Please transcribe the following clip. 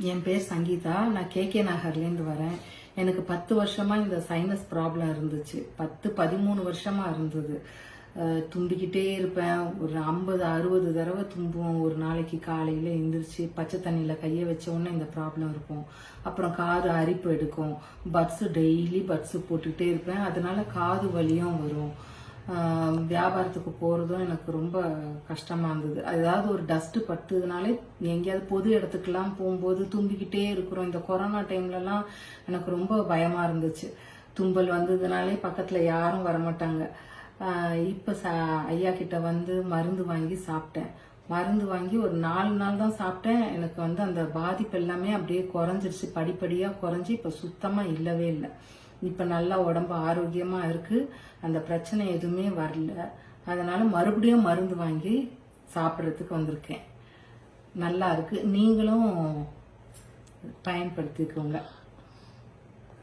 என் பேர் சங்கீதா. நான் K. K. நகர்லேருந்து வரேன். எனக்கு பத்து வருஷமாக இந்த சைனஸ் ப்ராப்ளம் இருந்துச்சு. பத்து பதிமூணு வருஷமாக இருந்தது. தும்பிக்கிட்டே இருப்பேன். ஒரு ஐம்பது அறுபது தடவை தும்புவோம். ஒரு நாளைக்கு காலையில் எந்திரிச்சு பச்சை தண்ணியில் கையை வச்ச உடனே இந்த ப்ராப்ளம் இருக்கும். அப்புறம் காது அரிப்பு எடுக்கும். பட்ஸு டெய்லி பட்ஸு போட்டுக்கிட்டே இருப்பேன். அதனால காது வலியும் வரும். வியாபாரத்துக்கு போகிறதும் எனக்கு ரொம்ப கஷ்டமாக இருந்தது. அதாவது ஒரு டஸ்ட்டு பட்டுதுனாலே எங்கேயாவது பொது இடத்துக்குலாம் போகும்போது தும்பிக்கிட்டே இருக்கிறோம். இந்த கொரோனா டைம்லலாம் எனக்கு ரொம்ப பயமாக இருந்துச்சு. தும்பல் வந்ததுனாலே பக்கத்தில் யாரும் வரமாட்டாங்க. இப்போ ச ஐயா கிட்ட வந்து மருந்து வாங்கி சாப்பிட்டேன். மருந்து வாங்கி ஒரு நாலு நாள் தான் சாப்பிட்டேன். எனக்கு வந்து அந்த பாதிப்பு எல்லாமே அப்படியே குறைஞ்சிருச்சு. படிப்படியாக குறைஞ்சி இப்போ சுத்தமாக இல்லவே இல்லை. இப்போ நல்லா உடம்பு ஆரோக்கியமாக இருக்குது அந்த பிரச்சனை எதுவுமே வரல. அதனால் மறுபடியும் மருந்து வாங்கி சாப்பிட்றதுக்கு வந்திருக்கேன். நல்லா இருக்குது நீங்களும் பயன்படுத்திக்கோங்க.